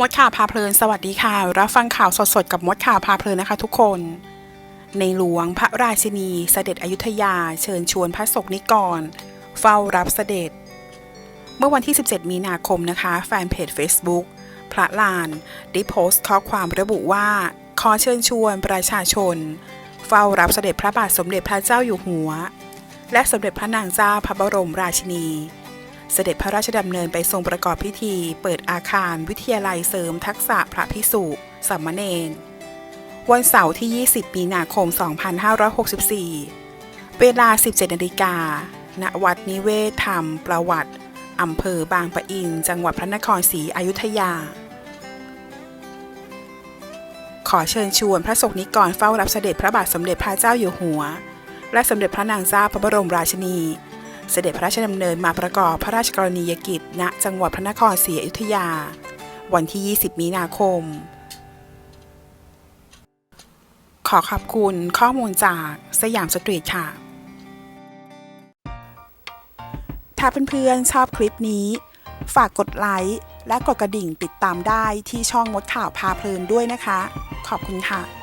มดข่าวพาเพลิน สวัสดีค่ะ รับฟังข่าวสดๆ กับมดข่าวพาเพลินนะคะทุกคน ในหลวงพระราชินีเสด็จอยุธยา เชิญชวนพระสกนิกร เฝ้ารับเสด็จ เมื่อวันที่ 17 มีนาคมนะคะ แฟนเพจ Facebook พระลาน ได้โพสต์ข้อความระบุว่า ขอเชิญชวนประชาชน เฝ้ารับเสด็จพระบาทสมเด็จพระเจ้าอยู่หัว และสมเด็จพระนางเจ้าพระบรมราชินี เสด็จพระราชดำเนินไปทรงประกอบพิธี เปิดอาคารวิทยาลัยเสริมทักษะพระพิสุสามเณรวันเสาร์ที่ 20 มีนาคม 2564 เวลา 17 นาฬิกา ณ วัดนิเวศธรรม ประวัติ อำเภอบางปะอิน จังหวัดพระนครศรีอยุธยา ขอเชิญชวนพระสงฆ์นิกรเฝ้ารับเสด็จพระบาทสมเด็จพระเจ้าอยู่หัว และสมเด็จพระนางเจ้าพระบรมราชินี เสด็จพระราชดำเนินมาประกอบพระราชกรณียกิจ ณ จังหวัดพระนครศรีอยุธยา วันที่ 20 มีนาคม ขอขอบคุณข้อมูลจากสยามสตรีทค่ะ ถ้าเพื่อนๆชอบคลิปนี้ ฝากกดไลค์และกดกระดิ่งติดตามได้ที่ช่องมดข่าวพาเพลินด้วยนะคะ ขอบคุณค่ะ